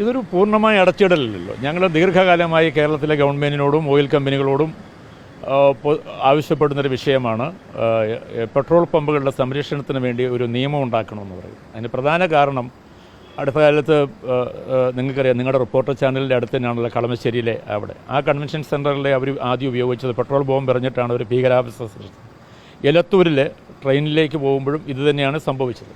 ഇതൊരു പൂർണമായ അടച്ചിടലല്ലോ ഞങ്ങൾ ദീർഘകാലമായി കേരളത്തിലെ ഗവൺമെന്റിനോടും ഓയിൽ കമ്പനികളോടും ആവശ്യപ്പെടുന്നൊരു വിഷയമാണ്. പെട്രോൾ പമ്പുകളുടെ സംരക്ഷണത്തിന് വേണ്ടി ഒരു നിയമം ഉണ്ടാക്കണമെന്ന് പറയും. അതിന് പ്രധാന കാരണം അടുത്ത കാലത്ത് നിങ്ങൾക്കറിയാം നിങ്ങളുടെ റിപ്പോർട്ടർ ചാനലിന്റെ അടുത്ത് തന്നെയാണല്ലോ കളമശ്ശേരിയിലെ അവിടെ. ആ കൺവെൻഷൻ സെന്ററിലെ അവർ ആദ്യം ഉപയോഗിച്ചത് പെട്രോൾ ബോംബ് എറിഞ്ഞിട്ടാണ് ഒരു ഭീകരാവസ്ഥ സൃഷ്ടിച്ചത് എലത്തൂരിൽ ട്രെയിനിലേക്ക് പോകുമ്പോഴും ഇതുതന്നെയാണ് സംഭവിച്ചത്.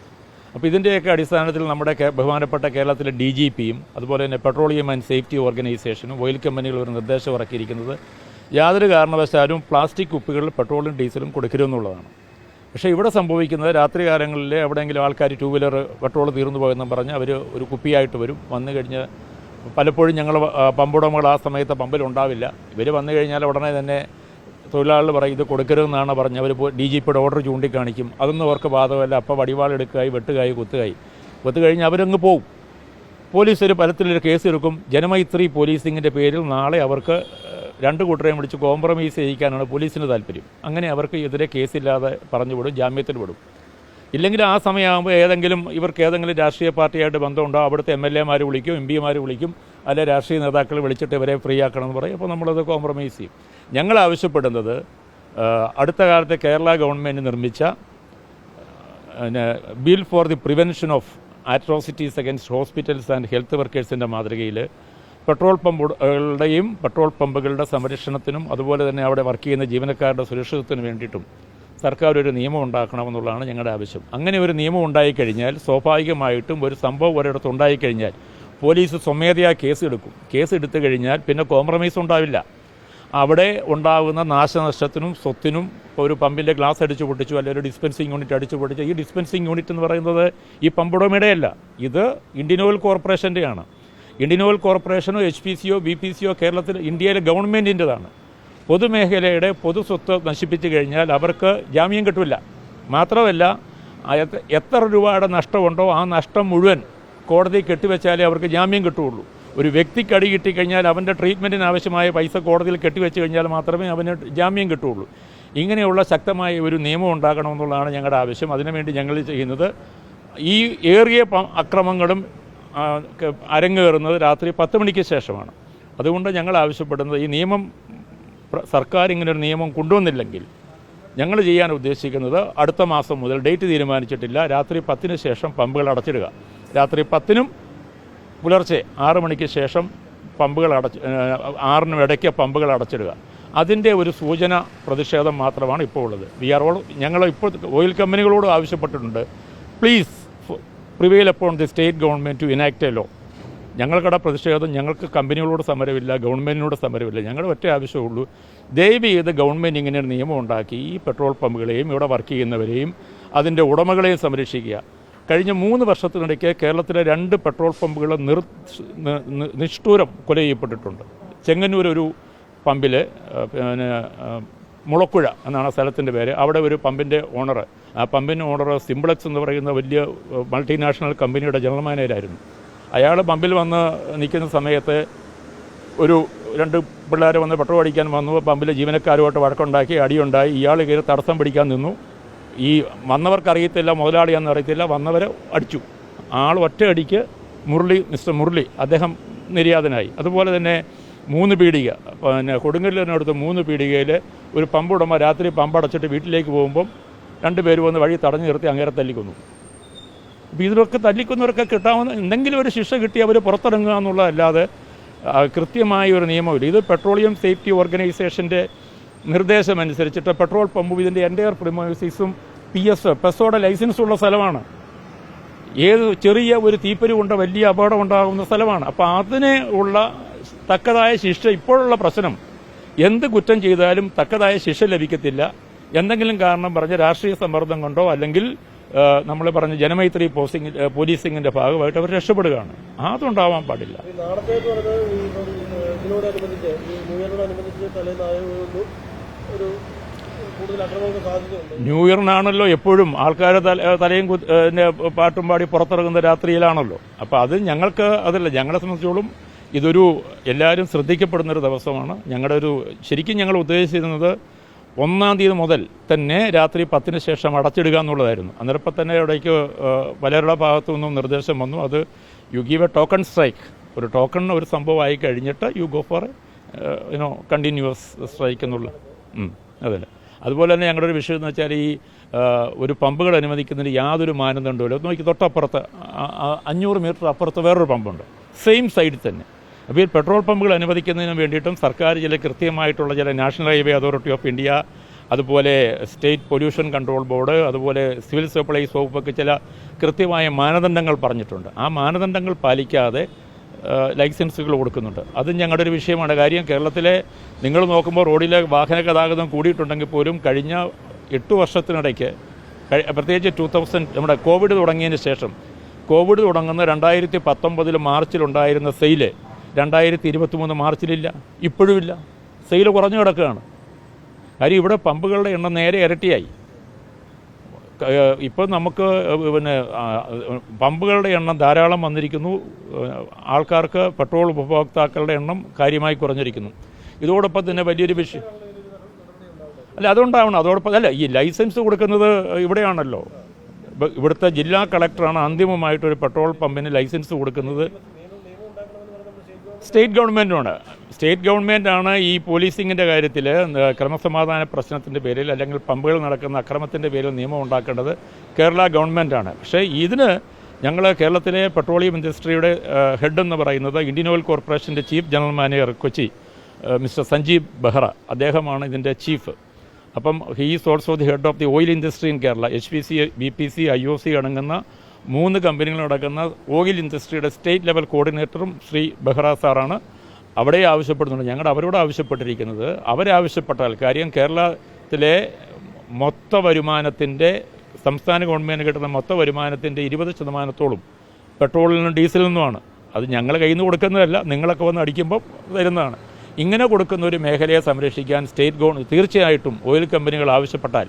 അപ്പോൾ ഇതിന്റെയൊക്കെ അടിസ്ഥാനത്തിൽ നമ്മുടെ ബഹുമാനപ്പെട്ട കേരളത്തിലെ ഡി ജി പിയും അതുപോലെ തന്നെ പെട്രോളിയം ആൻഡ് സേഫ്റ്റി ഓർഗനൈസേഷനും ഓയിൽ കമ്പനികൾ ഒരു നിർദ്ദേശം ഇറക്കിയിരിക്കുന്നത് യാതൊരു കാരണവശാലും പ്ലാസ്റ്റിക് കുപ്പികളിൽ പെട്രോളും ഡീസലും കൊടുക്കരുതെന്നുള്ളതാണ്. പക്ഷേ ഇവിടെ സംഭവിക്കുന്നത് രാത്രി കാലങ്ങളിൽ എവിടെയെങ്കിലും ആൾക്കാർ ടൂ വീലർ പെട്രോൾ തീർന്നു പോയെന്ന് പറഞ്ഞ് അവർ ഒരു കുപ്പിയായിട്ട് വരും. വന്നു കഴിഞ്ഞ് പലപ്പോഴും ഞങ്ങൾ പമ്പുടമകൾ ആ സമയത്ത് പമ്പിലുണ്ടാവില്ല ഇവർ വന്നു കഴിഞ്ഞാൽ ഉടനെ തന്നെ തൊഴിലാളികൾ പറയും ഇത് കൊടുക്കരുതെന്നാണ് പറഞ്ഞ് അവർ ഡി ജി പിയുടെ ഓർഡർ ചൂണ്ടിക്കാണിക്കും. അതൊന്നും അവർക്ക് ബാധകമല്ല. അപ്പോൾ വടിവാളെടുക്കായി വെട്ടുകായി കുത്തുകായി. കുത്തു കഴിഞ്ഞ് അവരങ്ങ് പോവും. പോലീസ് ഒരു പലത്തിലൊരു കേസ് എടുക്കും ജനമൈത്രി പോലീസിങ്ങിന്റെ പേരിൽ നാളെ അവർക്ക് രണ്ട് കൂട്ടരെയും വിളിച്ച് കോംപ്രമൈസ് ചെയ്യിക്കാനാണ് പോലീസിന് താല്പര്യം. അങ്ങനെ അവർക്ക് എതിരെ കേസില്ലാതെ പറഞ്ഞു വിടും ജാമ്യത്തിൽ വിടും. ഇല്ലെങ്കിൽ ആ സമയമാകുമ്പോൾ ഏതെങ്കിലും ഇവർക്ക് ഏതെങ്കിലും രാഷ്ട്രീയ പാർട്ടിയായിട്ട് ബന്ധമുണ്ടോ? അവിടുത്തെ എം എൽ എമാർ വിളിക്കും എം പിമാർ വിളിക്കും. അല്ലെ രാഷ്ട്രീയ നേതാക്കൾ വിളിച്ചിട്ട് ഇവരെ ഫ്രീ ആക്കണമെന്ന് പറയും. അപ്പോൾ നമ്മളത് കോംപ്രമൈസ് ചെയ്യും. ഞങ്ങൾ ആവശ്യപ്പെടുന്നത് അടുത്ത കാലത്തെ കേരള ഗവൺമെന്റ് നിർമ്മിച്ച bill for the prevention of atrocities against hospitals and health വർക്കേഴ്സിന്റെ മാതൃകയിൽ പെട്രോൾ പമ്പുകളുടെയും പെട്രോൾ പമ്പുകളുടെ സംരക്ഷണത്തിനും അതുപോലെ തന്നെ അവിടെ വർക്ക് ചെയ്യുന്ന ജീവനക്കാരുടെ സുരക്ഷിതത്വത്തിനു വേണ്ടിയിട്ടും സർക്കാർ ഒരു നിയമം ഉണ്ടാക്കണമെന്നുള്ളതാണ് ഞങ്ങളുടെ ആവശ്യം. അങ്ങനെ ഒരു നിയമം ഉണ്ടായിക്കഴിഞ്ഞാൽ സ്വാഭാവികമായിട്ടും ഒരു സംഭവം ഒരിടത്ത് ഉണ്ടായിക്കഴിഞ്ഞാൽ പോലീസ് സ്വമേധയാ കേസ് എടുത്തു കഴിഞ്ഞാൽ പിന്നെ കോംപ്രമൈസ് ഉണ്ടാവില്ല. അവിടെ ഉണ്ടാകുന്ന നാശനഷ്ടത്തിനും സ്വത്തിനും ഒരു പമ്പിന്റെ ഗ്ലാസ് അടിച്ചു പൊട്ടിച്ചു അല്ലെങ്കിൽ ഒരു ഡിസ്പെൻസിങ് യൂണിറ്റ് അടിച്ചു പൊട്ടിച്ചു. ഈ ഡിസ്പെൻസിങ് യൂണിറ്റ് എന്ന് പറയുന്നത് ഈ പമ്പുടമയുടെ അല്ല ഇത് ഇന്ത്യൻ ഓയിൽ കോർപ്പറേഷന്റെയാണ് ഇന്ത്യൻ ഓയിൽ കോർപ്പറേഷനോ എച്ച് പി സിയോ ബി പി സിയോ കേരളത്തിൽ ഇന്ത്യയിലെ ഗവൺമെന്റിന്റെതാണ് പൊതുമേഖലയുടെ പൊതു സ്വത്ത് നശിപ്പിച്ചു കഴിഞ്ഞാൽ അവർക്ക് ജാമ്യം കിട്ടില്ല മാത്രമല്ല എത്ര രൂപയുടെ നഷ്ടമുണ്ടോ ആ നഷ്ടം മുഴുവൻ കോടതി കെട്ടിവെച്ചാലേ അവർക്ക് ജാമ്യം കിട്ടുകയുള്ളൂ. ഒരു വ്യക്തിക്ക് അടി കിട്ടിക്കഴിഞ്ഞാൽ അവന്റെ ട്രീറ്റ്മെന്റിന് ആവശ്യമായ പൈസ കോടതിയിൽ കെട്ടിവെച്ച് കഴിഞ്ഞാൽ മാത്രമേ അവന് ജാമ്യം കിട്ടുകയുള്ളൂ. ഇങ്ങനെയുള്ള ശക്തമായ ഒരു നിയമം ഉണ്ടാകണമെന്നുള്ളതാണ് ഞങ്ങളുടെ ആവശ്യം. അതിനുവേണ്ടി ഞങ്ങൾ ചെയ്യുന്നത് ഈ ഏറിയ അക്രമങ്ങളും അരങ്ങേറുന്നത് രാത്രി പത്ത് മണിക്ക് ശേഷമാണ്. അതുകൊണ്ട് ഞങ്ങൾ ആവശ്യപ്പെടുന്നത് ഈ നിയമം സർക്കാർ ഇങ്ങനെ ഒരു നിയമം കൊണ്ടുവന്നില്ലെങ്കിൽ ഞങ്ങൾ ചെയ്യാൻ ഉദ്ദേശിക്കുന്നത് അടുത്ത മാസം മുതൽ ഡേറ്റ് തീരുമാനിച്ചിട്ടില്ല. രാത്രി പത്തിന് ശേഷം പമ്പുകൾ അടച്ചിടുക. രാത്രി പത്തിനും പുലർച്ചെ ആറ് മണിക്ക് ശേഷം പമ്പുകൾ അടച്ച് ആറിനും ഇടയ്ക്ക് പമ്പുകൾ അടച്ചിടുക. അതിന്റെ ഒരു സൂചന പ്രതിഷേധം മാത്രമാണ് ഇപ്പോൾ ഉള്ളത്. വി ആർ ഓൾ ഞങ്ങൾ ഇപ്പോൾ ഓയിൽ കമ്പനികളോട് ആവശ്യപ്പെട്ടിട്ടുണ്ട്. Please prevail upon the state government to enact a law ഞങ്ങൾക്കടെ പ്രതിഷേധം ഞങ്ങൾക്ക് കമ്പനികളോട് സമരമില്ല ഗവൺമെന്റിനോട് സമരമില്ല. ഞങ്ങളുടെ ഒറ്റ ആവശ്യമുള്ളൂ ദയവ് ചെയ്ത് ഗവൺമെന്റ് ഇങ്ങനെ ഒരു നിയമം ഉണ്ടാക്കി ഈ പെട്രോൾ പമ്പുകളെയും ഇവിടെ വർക്ക് ചെയ്യുന്നവരെയും അതിന്റെ ഉടമകളെയും സംരക്ഷിക്കുക. കഴിഞ്ഞ മൂന്ന് വർഷത്തിനിടയ്ക്ക് കേരളത്തിലെ രണ്ട് പെട്രോൾ പമ്പുകൾ നിർ നിഷ്ഠൂരം കൊല ചെയ്യപ്പെട്ടിട്ടുണ്ട്. ചെങ്ങന്നൂർ ഒരു പമ്പിൽ പിന്നെ മുളക്കുഴ എന്നാണ് സ്ഥലത്തിന്റെ പേര്. അവിടെ ഒരു പമ്പിന്റെ ഓണർ ആ പമ്പിന്റെ ഓണർ സിംപ്ലക്സ് എന്ന് പറയുന്ന വലിയ മൾട്ടിനാഷണൽ കമ്പനിയുടെ ജനറൽ മാനേജരായിരുന്നു. അയാൾ പമ്പിൽ വന്ന് നിൽക്കുന്ന സമയത്ത് ഒരു രണ്ട് പിള്ളേർ വന്ന് പെട്രോൾ അടിക്കാൻ വന്നു. പമ്പിലെ ജീവനക്കാരുമായിട്ട് വഴക്കുണ്ടാക്കി അടിയുണ്ടായി. ഇയാൾ കയറി തടസ്സം പിടിക്കാൻ നിന്നു. ഈ വന്നവർക്ക് അറിയത്തില്ല മുതലാളിയാണെന്ന് അറിയത്തില്ല വന്നവരെ അടിച്ചു. ആൾ ഒറ്റ അടിക്ക് മുരളി മിസ്റ്റർ മുരളി അദ്ദേഹം നിര്യാതനായി. അതുപോലെ തന്നെ മൂന്ന് പീടിക പിന്നെ കൊടുങ്ങല്ലൂരിനടുത്ത് മൂന്ന് പീടികയിൽ ഒരു പമ്പുടമ രാത്രി പമ്പ് അടച്ചിട്ട് വീട്ടിലേക്ക് പോകുമ്പം രണ്ട് പേര് വന്ന് വഴി തടഞ്ഞു നിർത്തി അങ്ങേരെ തല്ലിക്കൊന്നു. അപ്പോൾ ഇതിലൊക്കെ തല്ലിക്കുന്നവർക്ക് കിട്ടാവുന്ന എന്തെങ്കിലും ഒരു ശിക്ഷ കിട്ടി അവർ പുറത്തിറങ്ങുക എന്നുള്ളതല്ലാതെ കൃത്യമായ ഒരു നിയമമില്ല. ഇത് പെട്രോളിയം സേഫ്റ്റി ഓർഗനൈസേഷന്റെ നിർദ്ദേശമനുസരിച്ചിട്ട് പെട്രോൾ പമ്പും ഇതിന്റെ എന്റയർ പ്രിമോസിസും പി എസ് പെസോടെ ലൈസൻസ് ഉള്ള സ്ഥലമാണ്. ഏത് ചെറിയ ഒരു തീപ്പരി കൊണ്ട് വലിയ അപകടം ഉണ്ടാകുന്ന സ്ഥലമാണ്. അപ്പോൾ അതിന് ഉള്ള തക്കതായ ശിക്ഷ ഇപ്പോഴുള്ള പ്രശ്നം. എന്ത് കുറ്റം ചെയ്താലും തക്കതായ ശിക്ഷ ലഭിക്കത്തില്ല. എന്തെങ്കിലും കാരണം പറഞ്ഞ് രാഷ്ട്രീയ സമ്മർദ്ദം കൊണ്ടോ അല്ലെങ്കിൽ നമ്മൾ പറഞ്ഞ ജനമൈത്രി പോസിംഗ് പോലീസിങ്ങിന്റെ ഭാഗമായിട്ട് അവർ രക്ഷപ്പെടുകയാണ്. അതുണ്ടാവാൻ പാടില്ല. ഇതിനോടനുബന്ധിച്ച് ഈ ന്യൂ തലേന്നായതുകൊണ്ട് ഒരു ന്യൂ ഇയറിനാണല്ലോ എപ്പോഴും ആൾക്കാർ തലയും പാട്ടും പാടി പുറത്തിറങ്ങുന്ന രാത്രിയിലാണല്ലോ. അപ്പോൾ അത് ഞങ്ങൾക്ക് അതല്ല ഞങ്ങളെ സംബന്ധിച്ചോളം ഇതൊരു എല്ലാവരും ശ്രദ്ധിക്കപ്പെടുന്ന ഒരു ദിവസമാണ്. ഞങ്ങളുടെ ഒരു ശരിക്കും ഞങ്ങൾ ഉദ്ദേശിച്ചിരുന്നത് ഒന്നാം തീയതി മുതൽ തന്നെ രാത്രി പത്തിന് ശേഷം അടച്ചിടുക എന്നുള്ളതായിരുന്നു. അന്നേരപ്പം തന്നെ ഇവിടേക്ക് പലരുടെ ഭാഗത്തു നിന്നും നിർദ്ദേശം വന്നു. അത് you give a token strike. ഒരു ടോക്കൺ ഒരു സംഭവമായി കഴിഞ്ഞിട്ട് you go for you know continuous strike എന്നുള്ള. അതല്ല. അതെ അതുപോലെ തന്നെ ഞങ്ങളുടെ ഒരു വിഷയം എന്ന് വെച്ചാൽ ഈ ഒരു പമ്പുകൾ അനുവദിക്കുന്നതിന് യാതൊരു മാനദണ്ഡമില്ല ഇല്ല നോക്കി തൊട്ടപ്പുറത്ത് അഞ്ഞൂറ് മീറ്റർ അപ്പുറത്ത് വേറൊരു പമ്പുണ്ട്. സെയിം സൈഡിൽ തന്നെ. അപ്പോൾ ഈ പെട്രോൾ പമ്പുകൾ അനുവദിക്കുന്നതിന് വേണ്ടിയിട്ടും സർക്കാർ ചില കൃത്യമായിട്ടുള്ള ചില national highway authority of India അതുപോലെ സ്റ്റേറ്റ് പൊല്യൂഷൻ കൺട്രോൾ ബോർഡ് അതുപോലെ സിവിൽ സപ്ലൈസ് വകുപ്പൊക്കെ ചില കൃത്യമായ മാനദണ്ഡങ്ങൾ പറഞ്ഞിട്ടുണ്ട്. ആ മാനദണ്ഡങ്ങൾ പാലിക്കാതെ ലൈസൻസുകൾ കൊടുക്കുന്നുണ്ട്. അതും ഞങ്ങളുടെ ഒരു വിഷയമാണ്. കാര്യം കേരളത്തിലെ നിങ്ങൾ നോക്കുമ്പോൾ റോഡിലെ വാഹന ഗതാഗതം കൂടിയിട്ടുണ്ടെങ്കിൽ പോലും കഴിഞ്ഞ എട്ട് വർഷത്തിനിടയ്ക്ക് പ്രത്യേകിച്ച് ടു തൗസൻഡ് നമ്മുടെ കോവിഡ് തുടങ്ങിയതിന് ശേഷം കോവിഡ് തുടങ്ങുന്ന രണ്ടായിരത്തി പത്തൊമ്പതിൽ മാർച്ചിലുണ്ടായിരുന്ന സെയിൽ രണ്ടായിരത്തി ഇരുപത്തി മൂന്ന് മാർച്ചിലില്ല ഇപ്പോഴുമില്ല സെയിൽ കുറഞ്ഞു കിടക്കുകയാണ്. കാര്യം ഇവിടെ പമ്പുകളുടെ എണ്ണം നേരെ ഇരട്ടിയായി. ഇപ്പോൾ നമുക്ക് പിന്നെ പമ്പുകളുടെ എണ്ണം ധാരാളം വന്നിരിക്കുന്നു. ആൾക്കാർക്ക് പെട്രോൾ ഉപഭോക്താക്കളുടെ എണ്ണം കാര്യമായി കുറഞ്ഞിരിക്കുന്നു. ഇതോടൊപ്പം തന്നെ വലിയൊരു വിഷയം അല്ല അതുകൊണ്ടാവണം അതോടൊപ്പം അല്ല ഈ ലൈസൻസ് കൊടുക്കുന്നത് ഇവിടെയാണല്ലോ. ഇവിടുത്തെ ജില്ലാ കളക്ടറാണ് അന്തിമമായിട്ടൊരു പെട്രോൾ പമ്പിന് ലൈസൻസ് കൊടുക്കുന്നത്. സ്റ്റേറ്റ് ഗവൺമെന്റുമാണ് സ്റ്റേറ്റ് ഗവൺമെന്റാണ് ഈ പോലീസിങ്ങിന്റെ കാര്യത്തിൽ ക്രമസമാധാന പ്രശ്നത്തിന്റെ പേരിൽ അല്ലെങ്കിൽ പമ്പുകൾ നടക്കുന്ന അക്രമത്തിന്റെ പേരിൽ നിയമം ഉണ്ടാക്കേണ്ടത് കേരള ഗവൺമെന്റാണ് പക്ഷേ ഇതിന് ഞങ്ങൾ കേരളത്തിലെ പെട്രോളിയം ഇൻഡസ്ട്രിയുടെ ഹെഡ് എന്ന് പറയുന്നത് ഇന്ത്യൻ ഓയിൽ കോർപ്പറേഷന്റെ chief general manager Kochi mister Sanjeev Behra. അദ്ദേഹമാണ് ഇതിന്റെ ചീഫ്. അപ്പം he's also the head of the oil industry in Kerala. H P C B P C I O C അടങ്ങുന്ന മൂന്ന് കമ്പനികളടക്കുന്ന oil ഇൻഡസ്ട്രിയുടെ സ്റ്റേറ്റ് ലെവൽ കോർഡിനേറ്ററും ശ്രീ ബെഹ്റ സാറാണ്. അവിടെ ആവശ്യപ്പെടുന്നുണ്ട്. ഞങ്ങളുടെ അവരോട് ആവശ്യപ്പെട്ടിരിക്കുന്നത് അവരാവശ്യപ്പെട്ടാൽ കാര്യം കേരളത്തിലെ മൊത്ത വരുമാനത്തിന്റെ സംസ്ഥാന ഗവൺമെന്റ് കിട്ടുന്ന മൊത്ത വരുമാനത്തിന്റെ ഇരുപത് ശതമാനത്തോളം പെട്രോളിൽ നിന്നും ഡീസലിൽ നിന്നുമാണ് അത് ഞങ്ങൾ കയ്യിൽ നിന്ന് കൊടുക്കുന്നതല്ല നിങ്ങളൊക്കെ വന്ന് അടിക്കുമ്പോൾ വരുന്നതാണ് ഇങ്ങനെ കൊടുക്കുന്ന ഒരു മേഖലയെ സംരക്ഷിക്കാൻ സ്റ്റേറ്റ് ഗവൺ തീർച്ചയായിട്ടും ഓയിൽ കമ്പനികൾ ആവശ്യപ്പെട്ടാൽ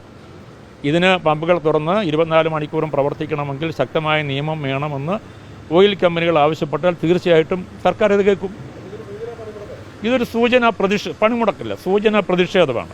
ഇതിന് പമ്പുകൾ തുറന്ന് ഇരുപത്തിനാല് മണിക്കൂറും പ്രവർത്തിക്കണമെങ്കിൽ ശക്തമായ നിയമം വേണമെന്ന് ഓയിൽ കമ്പനികൾ ആവശ്യപ്പെട്ടാൽ തീർച്ചയായിട്ടും സർക്കാർ ഇത് കേൾക്കും. ഇതൊരു സൂചന പ്രതിഷേ പണിമുടക്കില്ല സൂചന പ്രതിഷേധമാണ്.